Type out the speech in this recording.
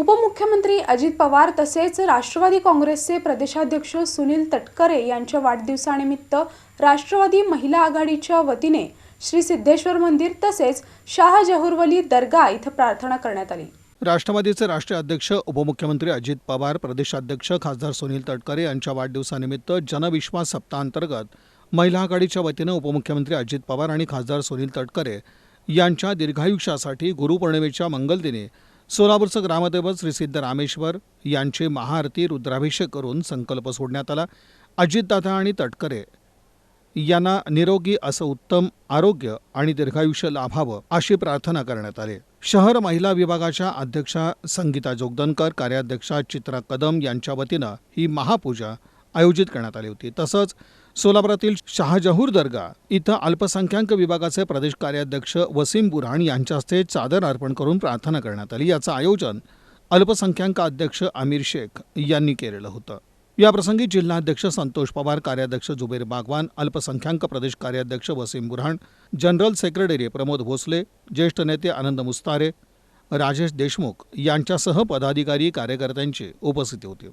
उपमुख्यमंत्री अजित पवार तसेच राष्ट्रवादी काँग्रेसचे प्रदेशाध्यक्ष सुनील तटकरे यांच्या वाढदिवसानिमित्त राष्ट्रवादी महिला आघाडीच्या वतीने श्री सिद्धेश्वर मंदिर तसेच शाह जहुरवली दर्गा इथं प्रार्थना करण्यात आली. राष्ट्रवादीचे राष्ट्रीय अध्यक्ष उपमुख्यमंत्री अजित पवार प्रदेशाध्यक्ष खासदार सुनील तटकरे यांच्या वाढदिवसानिमित्त जनविश्वास सप्ताहांतर्गत महिला आघाडीच्या वतीनं उपमुख्यमंत्री अजित पवार आणि खासदार सुनील तटकरे यांच्या दीर्घायुष्यासाठी गुरुपौर्णिमेच्या मंगलदिनी सोलापूरचं ग्रामदैवत श्री सिद्ध रामेश्वर यांची महाआरती रुद्राभिषेक करून संकल्प सोडण्यात आला. अजितदादा आणि तटकरे यांना निरोगी असं उत्तम आरोग्य आणि दीर्घायुष्य लाभावं अशी प्रार्थना करण्यात आली. शहर महिला विभागाच्या अध्यक्षा संगीता जोगदनकर कार्याध्यक्षा चित्रा कदम यांच्या वतीनं ही महापूजा आयोजित करण्यात आली होती. तसंच सोलापुरातील शहाजहूर दर्गा इथं अल्पसंख्याक विभागाचे प्रदेश कार्याध्यक्ष वसीम बुरहान यांच्या हस्ते चादर अर्पण करून प्रार्थना करण्यात आली. याचं आयोजन अल्पसंख्याक अध्यक्ष आमिर शेख यांनी केलेलं होतं. याप्रसंगी जिल्हाध्यक्ष संतोष पवार कार्याध्यक्ष जुबेर बागवान अल्पसंख्याक प्रदेश कार्याध्यक्ष वसीम बुरहान जनरल सेक्रेटरी प्रमोद भोसले ज्येष्ठ नेते आनंद मुस्तारे राजेश देशमुख यांच्यासह पदाधिकारी कार्यकर्त्यांची उपस्थिती होती.